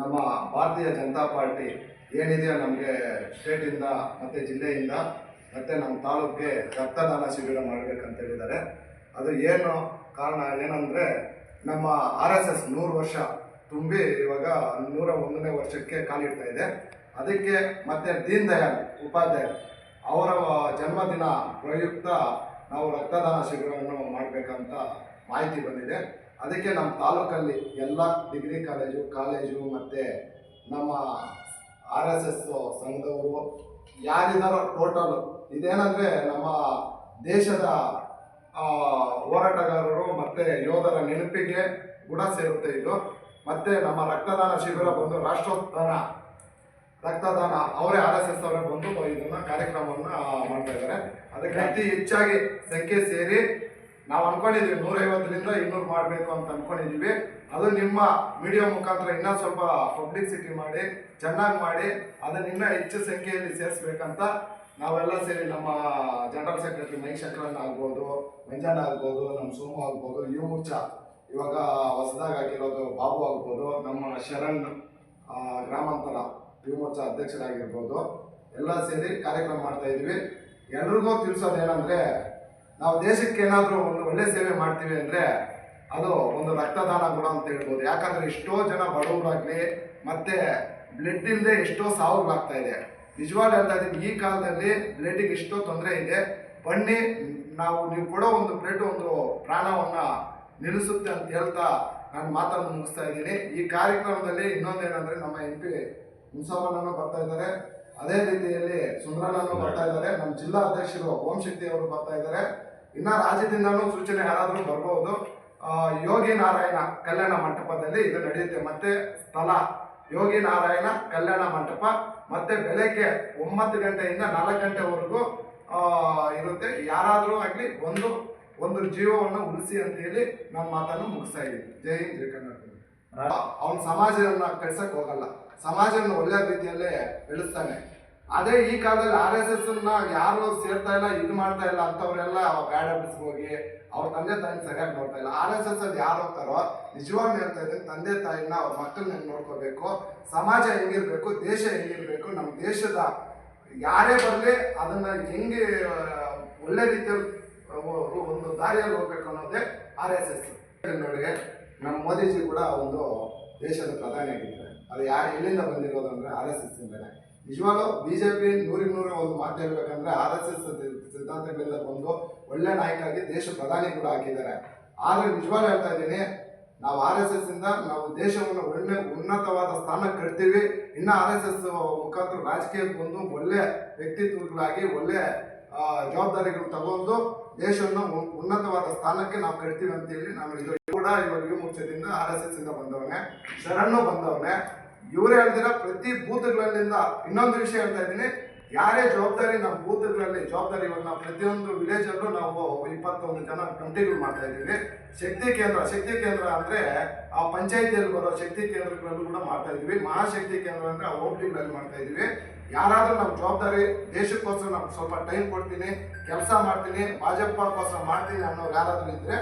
ನಮ್ಮ ಭಾರತೀಯ ಜನತಾ ಪಾರ್ಟಿ ಏನಿದೆಯೋ ನಮಗೆ ಸ್ಟೇಟಿಂದ ಮತ್ತು ಜಿಲ್ಲೆಯಿಂದ ಮತ್ತು ನಮ್ಮ ತಾಲೂಕಿಗೆ ರಕ್ತದಾನ ಶಿಬಿರ ಮಾಡಬೇಕಂತ ಹೇಳಿದ್ದಾರೆ. ಅದು ಏನು ಕಾರಣ ಏನಂದರೆ ನಮ್ಮ ಆರ್ ಎಸ್ ಎಸ್ ನೂರು ವರ್ಷ ತುಂಬಿ ಇವಾಗ ನೂರ ಒಂದನೇ ವರ್ಷಕ್ಕೆ ಕಾಲಿಡ್ತಾ ಇದೆ. ಅದಕ್ಕೆ ಮತ್ತೆ ದೀನ್ ದಯಾಳ್ ಉಪಾಧ್ಯಾಯ ಅವರ ಜನ್ಮದಿನ ಪ್ರಯುಕ್ತ ನಾವು ರಕ್ತದಾನ ಶಿಬಿರವನ್ನು ಮಾಡಬೇಕಂತ ಮಾಹಿತಿ ಬಂದಿದೆ. ಅದಕ್ಕೆ ನಮ್ಮ ತಾಲೂಕಲ್ಲಿ ಎಲ್ಲ ಡಿಗ್ರಿ ಕಾಲೇಜು ಕಾಲೇಜು ಮತ್ತು ನಮ್ಮ ಆರ್ ಎಸ್ ಎಸ್ ಸಂಘದವರು ಯಾರಿದ್ದಾರೋ ಟೋಟಲ್ ಇದೇನಂದರೆ ನಮ್ಮ ದೇಶದ ಹೋರಾಟಗಾರರು ಮತ್ತು ಯೋಧರ ನೆನಪಿಗೆ ಕೂಡ ಸೇರುತ್ತೆ ಇದು. ಮತ್ತು ನಮ್ಮ ರಕ್ತದಾನ ಶಿಬಿರ ಬಂದು ರಾಷ್ಟ್ರೋತ್ಥಾನ ರಕ್ತದಾನ ಅವರೇ ಆರ್ ಎಸ್ ಎಸ್ ಅವರೇ ಬಂದು ಇದನ್ನು ಕಾರ್ಯಕ್ರಮವನ್ನು ಮಾಡ್ತಾ ಇದ್ದಾರೆ. ಅದಕ್ಕೆ ಅತಿ ಹೆಚ್ಚಾಗಿ ಸಂಖ್ಯೆ ಸೇರಿ ನಾವು ಅನ್ಕೊಂಡಿದೀವಿ ನೂರೈವತ್ತರಿಂದ ಇನ್ನೂರು ಮಾಡಬೇಕು ಅಂತ ಅನ್ಕೊಂಡಿದೀವಿ ಅದು ನಿಮ್ಮ ಮೀಡಿಯಾ ಮುಖಾಂತರ ಇನ್ನೂ ಸ್ವಲ್ಪ ಪಬ್ಲಿಸಿಟಿ ಮಾಡಿ, ಚೆನ್ನಾಗಿ ಮಾಡಿ, ಅದನ್ನ ಇನ್ನೂ ಹೆಚ್ಚು ಸಂಖ್ಯೆಯಲ್ಲಿ ಸೇರಿಸ್ಬೇಕಂತ ನಾವೆಲ್ಲ ಸೇರಿ ನಮ್ಮ ಜನರಲ್ ಸೆಕ್ರೆಟರಿ ಮೈಕ್ ಶಂಕರಣ್ಣ ಆಗ್ಬೋದು, ಮಂಜಣ್ಣ ಆಗ್ಬೋದು, ನಮ್ಮ ಸೋಮು ಆಗ್ಬೋದು, ಯು ಮುಚ್ಚ ಇವಾಗ ಹೊಸದಾಗಿ ಹಾಕಿರೋದು ಬಾಬು ಆಗ್ಬೋದು, ನಮ್ಮ ಶರಣ್ ಗ್ರಾಮಾಂತರ ಯು ಮೋರ್ಚಾ ಅಧ್ಯಕ್ಷರಾಗಿರ್ಬೋದು. ಎಲ್ಲ ಸೇರಿ ಕಾರ್ಯಕ್ರಮ ಮಾಡ್ತಾ ಇದ್ವಿ ಎಲ್ರಿಗೂ ತಿಳಿಸೋದು ಏನಂದ್ರೆ ನಾವು ದೇಶಕ್ಕೆ ಏನಾದರೂ ಒಂದು ಒಳ್ಳೆ ಸೇವೆ ಮಾಡ್ತೀವಿ ಅಂದರೆ ಅದು ಒಂದು ರಕ್ತದಾನ ಕೂಡ ಅಂತ ಹೇಳ್ಬೋದು. ಯಾಕಂದರೆ ಎಷ್ಟೋ ಜನ ಬಡವರಾಗಲಿ ಮತ್ತು ಬ್ಲಡ್ ಇಲ್ಲದೆ ಎಷ್ಟೋ ಸಾವುಗಳಾಗ್ತಾ ಇದೆ. ನಿಜವಾಗ್ಲೂ ಹೇಳ್ತಾ ಇದ್ದೀನಿ, ಈ ಕಾಲದಲ್ಲಿ ಬ್ಲಡ್ಗೆ ಎಷ್ಟೋ ತೊಂದರೆ ಇದೆ. ಬನ್ನಿ, ನಾವು ನೀವು ಕೊಡೋ ಒಂದು ಬ್ಲಡ್ ಒಂದು ಪ್ರಾಣವನ್ನು ನಿಲ್ಲಿಸುತ್ತೆ ಅಂತ ಹೇಳ್ತಾ ನಾನು ಮಾತನ್ನು ಮುಗಿಸ್ತಾ ಇದ್ದೀನಿ. ಈ ಕಾರ್ಯಕ್ರಮದಲ್ಲಿ ಇನ್ನೊಂದೇನಂದರೆ ನಮ್ಮ ಎಂ ಪಿ ಬರ್ತಾ ಇದ್ದಾರೆ. ಅದೇ ರೀತಿಯಲ್ಲಿ ಸುಂದರನನ್ನು ಬರ್ತಾ ಇದ್ದಾರೆ. ನಮ್ಮ ಜಿಲ್ಲಾ ಅಧ್ಯಕ್ಷರು ಓಂ ಅವರು ಬರ್ತಾ ಇದ್ದಾರೆ. ಇನ್ನ ರಾಜ್ಯದಿಂದನೂ ಸೂಚನೆ ಯಾರಾದರೂ ಬರಬಹುದು ಆ, ಯೋಗಿ ನಾರಾಯಣ ಕಲ್ಯಾಣ ಮಂಟಪದಲ್ಲಿ ಇದು ನಡೆಯುತ್ತೆ. ಮತ್ತೆ ಸ್ಥಳ ಯೋಗಿ ನಾರಾಯಣ ಕಲ್ಯಾಣ ಮಂಟಪ. ಮತ್ತೆ ಬೆಳಗ್ಗೆ ಒಂಬತ್ತು ಗಂಟೆಯಿಂದ ನಾಲ್ಕು ಗಂಟೆವರೆಗೂ ಇರುತ್ತೆ. ಯಾರಾದರೂ ಆಗಲಿ ಒಂದು ಒಂದು ಜೀವವನ್ನು ಉಳಿಸಿ ಅಂತ ಹೇಳಿ ನಮ್ಮ ಮಾತನ್ನು ಮುಗಿಸ್ತಾ ಇದ್ದೀನಿ. ಜೈ ಹಿಂದ್ ಜೈ ಕರ್ನಾಟಕ. ಅವನ ಸಮಾಜವನ್ನು ಕಳ್ಸಕ್ಕೆ ಹೋಗಲ್ಲ. ಸಮಾಜವನ್ನು ಒಳ್ಳೆಯ ರೀತಿಯಲ್ಲೇ ಬೆಳೆಸ್ತಾನೆ. ಅದೇ ಈ ಕಾಲದಲ್ಲಿ ಆರ್ ಎಸ್ ಎಸ್ ಯಾರು ಸೇರ್ತಾ ಇಲ್ಲ, ಇದು ಮಾಡ್ತಾ ಇಲ್ಲ ಅಂತವ್ರೆಲ್ಲ ಬ್ಯಾಡ್ ಹ್ಯಾಬಿಟ್ಸ್ ಹೋಗಿ ಅವ್ರ ತಂದೆ ತಾಯಿನ ಸರಿಯಾಗಿ ನೋಡ್ತಾ ಇಲ್ಲ. ಆರ್ ಎಸ್ ಎಸ್ ಅಲ್ಲಿ ಯಾರು ಹೋಗ್ತಾರೋ, ನಿಜವಾಗ್ಲೂ ಹೇಳ್ತಾ ಇದ್ದೀನಿ ತಂದೆ ತಾಯಿನ ಅವ್ರ ಮಕ್ಕಳನ್ನ ಹೆಂಗ್ ನೋಡ್ಕೋಬೇಕು, ಸಮಾಜ ಹೆಂಗಿರ್ಬೇಕು, ದೇಶ ಹೆಂಗಿರ್ಬೇಕು ನಮ್ಮ ದೇಶದ ಯಾರೇ ಬರಲಿ ಅದನ್ನ ಹೆಂಗೆ ಒಳ್ಳೆ ರೀತಿಯಲ್ಲಿ ಒಂದು ದಾರಿಯಲ್ಲಿ ಹೋಗ್ಬೇಕು ಅನ್ನೋದೇ ಆರ್ ಎಸ್ ಎಸ್ ನೋಡಿ ನಮ್ಮ ಮೋದಿಜಿ ಕೂಡ ಒಂದು ದೇಶದ ಪ್ರಧಾನಿ ಆಗಿದ್ದಾರೆ ಅದು ಯಾರು ಎಲ್ಲಿಂದ ಬಂದಿರೋದು ಅಂದ್ರೆ ಆರ್ ಎಸ್ ಎಸ್ ಇಂದನೇ. ನಿಜವಾಗ್ಲೂ ಬಿಜೆಪಿ ನೂರಿಗೆ ನೂರ ಒಂದು ಮಾತು ಹೇಳ್ಬೇಕಂದ್ರೆ ಆರ್ ಎಸ್ ಎಸ್ ಸಿದ್ಧಾಂತಗಳಿಂದ ಬಂದು ಒಳ್ಳೆ ನಾಯಕ ಆಗಿ ದೇಶ ಪ್ರಧಾನಿ ಕೂಡ ಹಾಕಿದ್ದಾರೆ. ಆದ್ರೆ ನಿಜವಾಗ್ಲೂ ಹೇಳ್ತಾ ಇದ್ದೀನಿ, ನಾವು ಆರ್ ಎಸ್ ಎಸ್ ಇಂದ ನಾವು ದೇಶವನ್ನು ಒಳ್ಳೆ ಉನ್ನತವಾದ ಸ್ಥಾನಕ್ಕೆ ಕಟ್ತೀವಿ. ಇನ್ನು ಆರ್ ಎಸ್ ಎಸ್ ಮುಖಾಂತರ ರಾಜಕೀಯಕ್ಕೆ ಬಂದು ಒಳ್ಳೆ ವ್ಯಕ್ತಿತ್ವಗಳಾಗಿ, ಒಳ್ಳೆ ಜವಾಬ್ದಾರಿಗಳು ತಗೊಂಡು ದೇಶವನ್ನು ಉನ್ನತವಾದ ಸ್ಥಾನಕ್ಕೆ ನಾವು ಕಟ್ತೀವಿ ಅಂತೇಳಿ ನಾನು ಇದು ಕೂಡ ಇವಾಗ ಯುವ ಆರ್ ಎಸ್ ಎಸ್ ಇಂದ ಬಂದವನೇ, ಶರಣು ಬಂದವನೇ. ಇವರೇ ಹೇಳ್ದಿರ ಪ್ರತಿ ಬೂತ್ಗಳಲ್ಲಿಂದ ಇನ್ನೊಂದು ವಿಷಯ ಹೇಳ್ತಾ ಇದ್ದೀನಿ. ಯಾರೇ ಜವಾಬ್ದಾರಿ ನಮ್ಮ ಬೂತ್ಗಳಲ್ಲಿ ಜವಾಬ್ದಾರಿ ಇವಾಗ ನಾವು ಪ್ರತಿಯೊಂದು ವಿಲೇಜ್ ಅಲ್ಲೂ ನಾವು ಇಪ್ಪತ್ತೊಂದು ಜನ ಕಂಟಿನ್ಯೂ ಮಾಡ್ತಾ ಇದ್ದೀವಿ. ಶಕ್ತಿ ಕೇಂದ್ರ ಶಕ್ತಿ ಕೇಂದ್ರ ಅಂದ್ರೆ ಆ ಪಂಚಾಯತಿಯಲ್ಲಿ ಬರೋ ಶಕ್ತಿ ಕೇಂದ್ರಗಳಲ್ಲೂ ಕೂಡ ಮಾಡ್ತಾ ಇದೀವಿ ಮಹಾಶಕ್ತಿ ಕೇಂದ್ರ ಅಂದ್ರೆ ಆ ಹೋಬಳಿಗಳಲ್ಲಿ ಮಾಡ್ತಾ ಇದ್ದೀವಿ. ಯಾರಾದ್ರೂ ನಮ್ಮ ಜವಾಬ್ದಾರಿ ದೇಶಕ್ಕೋಸ್ಕರ ನಾವು ಸ್ವಲ್ಪ ಟೈಮ್ ಕೊಡ್ತೀನಿ, ಕೆಲಸ ಮಾಡ್ತೀನಿ, ಭಾಜಪಕ್ಕೋಸ್ಕರ ಮಾಡ್ತೀನಿ ಅನ್ನೋರು ಯಾರಾದ್ರೂ ಇದ್ರೆ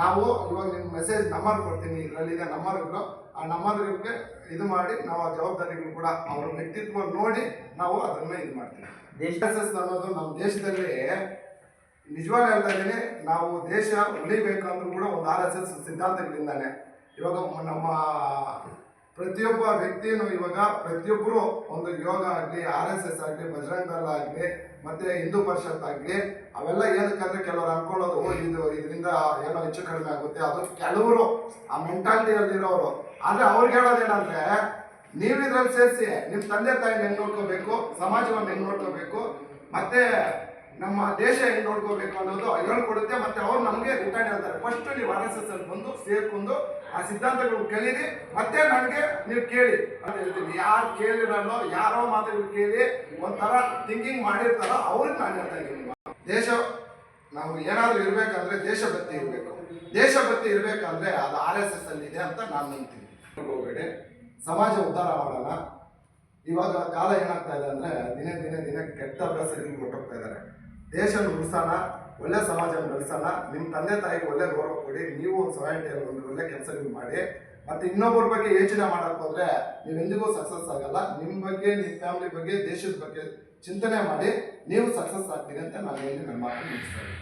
ನಾವು ಇವಾಗ ನಿಮ್ಗೆ ಮೆಸೇಜ್ ನಂಬರ್ ಕೊಡ್ತೀನಿ. ಇದರಲ್ಲಿದೆ ನಂಬರ್ಗಳು ಆ ನಂಬರ್ಗಳಿಗೆ ಇದು ಮಾಡಿ ನಾವು ಆ ಜವಾಬ್ದಾರಿಗಳು ಕೂಡ ಅವ್ರ ವ್ಯಕ್ತಿತ್ವ ನೋಡಿ ನಾವು ಅದನ್ನ ಇದು ಮಾಡ್ತೀವಿ. ದೇಶ ಎಸ್ ಎಸ್ ಅನ್ನೋದು ನಮ್ಮ ದೇಶದಲ್ಲಿ ನಿಜವಾಗ ಹೇಳ್ತಾ ಇದ್ದೀನಿ ನಾವು ದೇಶ ಉಳಿಬೇಕಂದ್ರೂ ಕೂಡ ಒಂದು ಆರ್ ಎಸ್ ಎಸ್ ಸಿದ್ಧಾಂತಗಳಿಂದಾನೆ. ಇವಾಗ ನಮ್ಮ ಪ್ರತಿಯೊಬ್ಬ ವ್ಯಕ್ತಿಯನ್ನು ಇವಾಗ ಪ್ರತಿಯೊಬ್ಬರು ಒಂದು ಯೋಗ ಆಗಲಿ ಆರ್ ಎಸ್ ಎಸ್ ಆಗಲಿ ಬಜರಂಗ ದಳ ಆಗಲಿ, ಮತ್ತೆ ಹಿಂದೂ ಪರಿಷತ್ ಆಗಲಿ, ಅವೆಲ್ಲ ಏನಕ್ಕಂದ್ರೆ ಕೆಲವರು ಅನ್ಕೊಳ್ಳೋದು ಇದು ಇದರಿಂದ ಏನೋ ಹೆಚ್ಚು ಕಡಿಮೆ ಆಗುತ್ತೆ. ಅದು ಕೆಲವರು, ಆ ಮೆಂಟಾಲಿಟಿಯಲ್ಲಿರೋರು ಆದರೆ ಅವ್ರಿಗೆ ಹೇಳೋದೇನಂದ್ರೆ ನೀವು ಇದ್ರಲ್ಲಿ ಸೇರಿಸಿ ನಿಮ್ಮ ತಂದೆ ತಾಯಿನ ಹೆಂಗೆ ನೋಡ್ಕೋಬೇಕು, ಸಮಾಜವನ್ನು ಹೆಂಗೆ ನೋಡ್ಕೋಬೇಕು, ಮತ್ತೆ ನಮ್ಮ ದೇಶ ಹೆಂಗ್ ನೋಡ್ಕೋಬೇಕು ಅನ್ನೋದು ಹೇಳ್ಕೊಡುತ್ತೆ ಮತ್ತೆ ಅವ್ರು ನಮಗೆ ರಿಟರ್ನ್ ಹೇಳ್ತಾರೆ. ಫಸ್ಟ್ ನೀವು ಆರ್ ಎಸ್ ಎಸ್ ಅಲ್ಲಿ ಬಂದು ಸೇರ್ಕೊಂಡು ಆ ಸಿದ್ಧಾಂತಗಳು ಕಲೀರಿ ಮತ್ತೆ ನನಗೆ ನೀವು ಕೇಳಿ. ಅಂತ ಹೇಳ್ತೀನಿ, ಯಾರು ಕೇಳಿರಲ್ಲೋ ಯಾರೋ ಮಾತುಗಳು ಕೇಳಿ ಒಂಥರ ಥಿಂಕಿಂಗ್ ಮಾಡಿರ್ತಾರೋ, ಅವ್ರಿಗೆ ನಾನು ಹೇಳ್ತಾ ಇದ್ದೀನಿ. ದೇಶ, ನಾವು ಏನಾದರೂ ಇರಬೇಕಂದ್ರೆ ದೇಶಭಕ್ತಿ ಇರಬೇಕು. ದೇಶಭಕ್ತಿ ಇರಬೇಕಂದ್ರೆ ಅದು ಆರ್ ಎಸ್ ಎಸ್ ಅಲ್ಲಿ ಇದೆ ಅಂತ ನಾನು ನಂಬ್ತೀನಿ. ಹೋಗಬೇಡಿ. ಸಮಾಜ ಉದ್ಧಾರ ಮಾಡೋಣ. ಇವಾಗ ಕಾಲ ಏನಾಗ್ತಾ ಇದೆ ಅಂದ್ರೆ ದಿನೇ ದಿನೇ ದಿನ ಕೆಟ್ಟ ಅಭ್ಯಾಸಗಳಿಗೆ ಹೊರಟೋಗ್ತಾ ಇದ್ದಾರೆ. ದೇಶ ಉಳಿಸೋಣ ಒಳ್ಳೆ ಸಮಾಜ ನಡೆಸೋಣ ನಿಮ್ಮ ತಂದೆ ತಾಯಿಗೆ ಒಳ್ಳೆ ಗೌರವ ಕೊಡಿ, ನೀವು ಒಂದು ಸೊಸೈಟಿಯಲ್ಲಿ ಒಂದು ಒಳ್ಳೆ ನೀವು ಮಾಡಿ, ಮತ್ತೆ ಇನ್ನೊಬ್ಬರ ಬಗ್ಗೆ ಯೋಚನೆ ಮಾಡಕ್ ಹೋದ್ರೆ ನೀವು ಎಂದಿಗೂ ಸಕ್ಸಸ್ ಆಗಲ್ಲ. ನಿಮ್ಮ ಬಗ್ಗೆ ನಿಮ್ಮ ಫ್ಯಾಮಿಲಿ ಬಗ್ಗೆ, ದೇಶದ ಬಗ್ಗೆ ಚಿಂತನೆ ಮಾಡಿ, ನೀವು ಸಕ್ಸಸ್ ಆಗ್ತೀರಿ ಅಂತ ನಾನು ಹೇಳಿ ನನ್ನ ಮಾತು ಮುಗಿಸ್ತೇನೆ